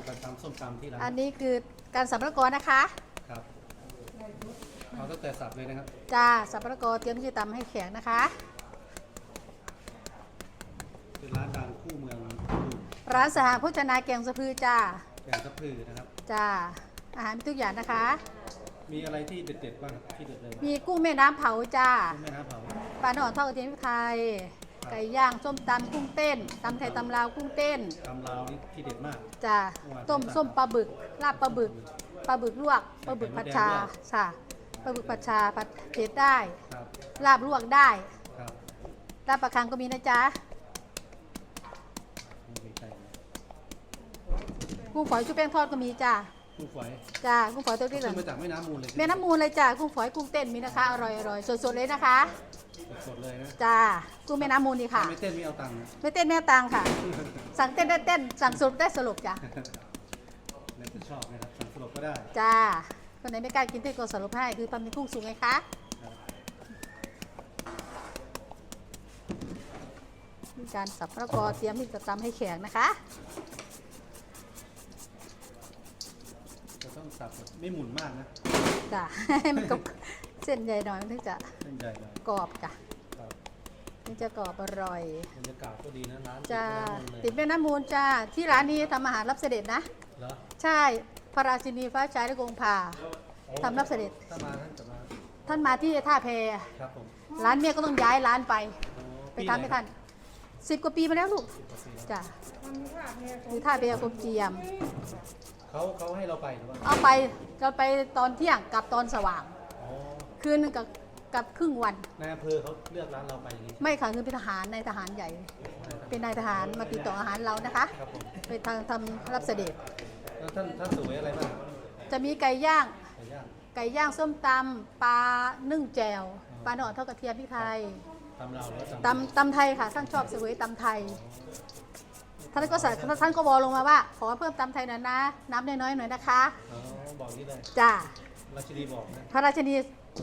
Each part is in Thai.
ดูการตำส้มตำที่ร้านอันนี้คือการสับมะละกอนะคะ ครับเอาตั้งแต่สับเลยนะครับจ้าสับมะละกอเตรียมที่จะตำให้แข็งนะคะ เป็นร้านดังคู่เมืองคู่ร้านสหโภชนาแกงสะพือจ้าแกงทับพลือนะครับจ้าอาหารมีทุกอย่างนะคะ มีอะไรที่เด็ดๆบ้างครับที่เด็ดเลยมีกุ้งแม่น้ำเผาจ้าแม่น้ำเผาปลาหนอนทอดกระเทียมพริกไทย ไก่ย่างส้มตำกุ้งเต้นตำไทยตำลาวกุ้งเต้นตำลาวนี่ที่เด็ดมาก จ้าต้มส้มปลาบึกลาบปลาบึกปลาบึกลวกปลาบึกผัดชาค่ะปลาบึกผัดชาผัดเผ็ดได้ ครับลาบลวกได้ครับลาบปลาคังก็มีนะจ๊ะมีใจกุ้งฝอยชุบแป้งทอดก็มีจ้ากุ้งฝอยจ้ากุ้งฝอยตัวเล็กขึ้นมาจากแม่น้ำมูลเลยแม่น้ำมูลเลยจ้ากุ้งฝอยกุ้งเต้นมีนะคะอร่อยอร่อยสดๆเลยนะคะ สดๆเลยนะจ้ากุ้งแม่น้ำมูลนี่ค่ะ ไม่เต้นไม่เอาตังค์นะไม่เต้นแม่ตังค่ะ สั่งเต้นได้เต้น สั่งสรุปได้สรุปจ้ะแล้วจะชอบนะครับสั่งสลบก็ได้จ้าคนไหนไม่กล้ากินเต้นก็สรุปให้คือทำเป็นกุ้งสุกไงคะครับมีการสับมะละกอเตรียมที่จะตำให้แข็งนะคะ จะต้องสับแบบไม่หมุนมากนะ จ้ะ ให้มันกรอบเส้นใหญ่หน่อยมันถึงจะเส้นใหญ่หน่อยกรอบจ้ะครับมันจะกรอบอร่อยบรรยากาศก็ดีนะร้านจ้าติติดดแม่น้ำมูลเลยแม่น้ำมูลจ้าที่ร้านนี้ทำอาหารรับเสด็จนะ เหรอใช่พระราชินีฟ้าชายและกงพา ทำรับเสด็จ ถ้ามาท่านจะมาท่านมาที่ท่าแพครับผมร้านเมียก็ต้องย้ายร้านไป อ๋อไปทำให้ท่านสิบกว่าปีมาแล้วลูกปีไหนครับจ้ะคือท่าเบียร์กรมเจียม เขาเขาให้เราไปหรือว่าเอาไปเราไปตอนเที่ยงกลับตอนสว่างอ๋อ คืนนึงกับกับครึ่งวันนายอำเภอเขาเลือกร้านเราไปอย่างนี้ไม่ค่ะคือเป็นทหารนายทหารใหญ่ เป็นนายทหารมาติดต่ออาหารเรานะคะครับผมไปทางทำรับเสด็จ แล้วท่านท่านสวยอะไรบ้างจะมีไก่ย่าง ไก่ย่างไก่ย่างส้มตำปลานึ่งแจ่วปลาหนอนทอดกระเทียมพริกไทยตำเราแล้วตำตำไทยค่ะท่านชอบเสวยตำไทยท่านก็สั่งท่านก็บอกลงมาว่า ขอเพิ่มตำไทยหน่อยนะ น้ำน้อยๆหน่อยนะคะอ๋อบอกนี้เลยจ้าราชินีบอกนะพระราชินี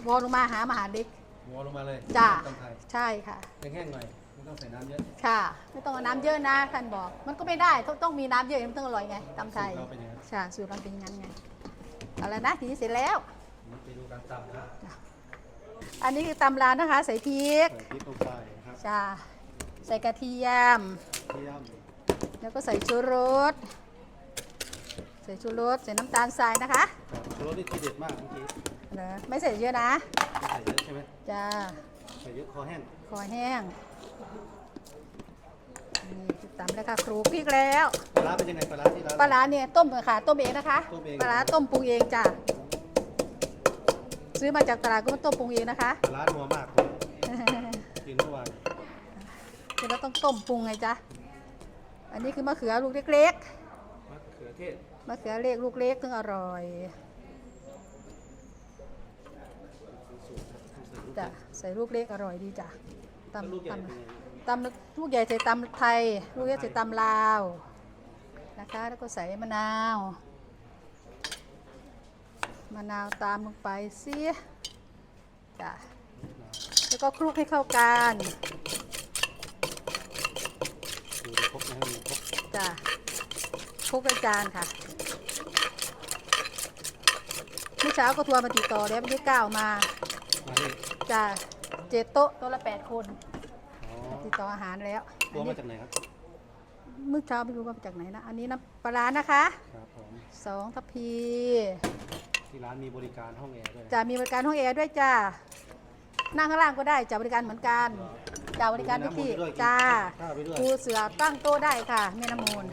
วอลงมาหามหาเด็กวอลลงมาเลยจ้าตำไทยใช่ค่ะ แห้งๆหน่อยไม่ต้องใส่น้ำเยอะค่ะ ไม่ต้องเอาน้ำเยอะนะท่านบอก มันก็ไม่ได้ต้องต้องมีน้ำเยอะมันต้องอร่อยไงตำไทยสูตรเราเป็นยังไงใช่สูตรเราเป็นอย่างนั้นไงเอาละนะทีนี้เสร็จแล้วไปดูการตำนะอันนี้คือตำร้านนะคะ ใส่พริกใส่พริกลงไปนะครับจ้าใส่กระเทียม เทียมแล้วก็ใส่ชูรส ใส่ชูรส ใส่น้ำตาลทรายนะคะ ครับชูรสนี่ทีเด็ดมากเมื่อกี้ นะไม่ใส่เยอะนะไม่ใส่เยอะใช่ไหมจ้าใส่เยอะคอแห้งคอแห้งนี่คือตำแล้วค่ะครูพริกแล้วปลาร้าเป็นยังไงปลาร้าที่ร้านปลาร้าเนี่ยต้มค่ะ ต้มเองนะคะ ต้มเอง ปลาร้าต้มปรุงเองจ้ะซื้อมาจากตลาดก็มาต้มปรุงเองนะคะ ปลาร้านัวมากเลยกินเมื่อวานเสร็จแล้วต้องต้มปรุงไงจ๊ะอันนี้คือมะเขือลูกเล็กมะเขือเทศๆมะเขือเล็กลูกเล็กถึงอร่อย จ้ะใส่ลูกเล็กอร่อยดีจ้ะแล้วลูกตำใหญ่ตำเป็นไงตำลูกใหญ่ใส่ตำไทย ลูกเล็กใส่ตำลาวนะคะ แล้วก็ใส่มะนาว มะนาวตามลงไปสิจ้ะแล้วก็คลุกให้เข้ากันดูครบนะครับมีครบจ้ะคลุกในจานค่ะเมื่อเช้าก็ทัวร์มาติดต่อแล้วไม่ได้ก้าวมา มานี่จ้ะเจ็ดโต๊ะโต๊ะละแปดคนอ๋อติดต่ออาหารแล้วตัวมาจากไหนครับ เมื่อเช้าไม่รู้ว่ามาจากไหนนะ อันนี้น้ำปลาร้านะคะครับผม สองทัพพีที่ร้านมีบริการห้องแอร์ด้วยจะมีบริการห้องแอร์ด้วยจ้านั่งข้างล่างก็ได้จะบริการเหมือนกันจะบริการทุกที่มีน้ำมูลไปด้วยจ้าข้าวไปด้วยปูเสือตั้งโต๊ะได้ค่ะแม่น้ำมูล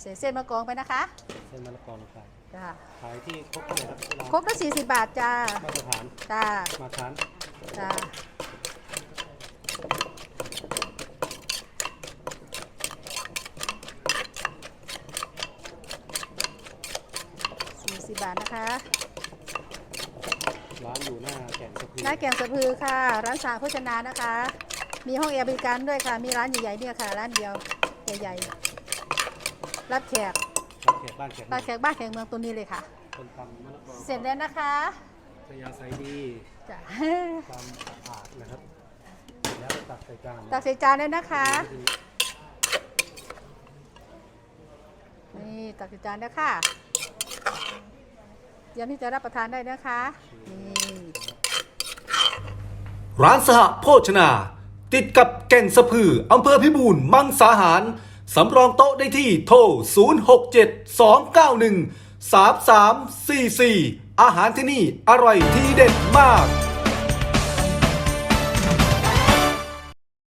เศษเส้นมะกรองไปนะคะ เส้นมะละกอลงไปจ้าขายที่ครบเท่าไหร่ครับที่ร้านครบละสี่สิบบาทจ้ามาตรฐานจ้ามาทานจ้าสี่สิบบาทนะคะร้านอยู่หน้าแก่นสะพือหน้าแกงสะพือค่ะ ร้านสาโภชนานะคะ มีห้องแอร์บริการด้วยค่ะ มีร้านใหญ่ๆเนี่ยค่ะ ร้านเดียวใหญ่ๆรับแขก ร้านแขกบ้านแขกรับแขกบ้านแขกเมืองตัวนี้เลยค่ะ คนทำมะละกอเสร็จแล้วนะคะพยาไซดีจ้ะความสะอาดนะครับแล้วก็ตักใส่จานตักใส่จานเลยนะคะ นี่ตักใส่จานนะคะเตรียมที่จะรับประทานได้นะคะนี่ร้านสหโภชนา ติดกับแก่งสะพืออำเภอพิบูลมังสาหาร สำรองโต๊ะได้ที่โทร 067 291 3344 อาหารที่นี่อร่อยที่เด็ดมาก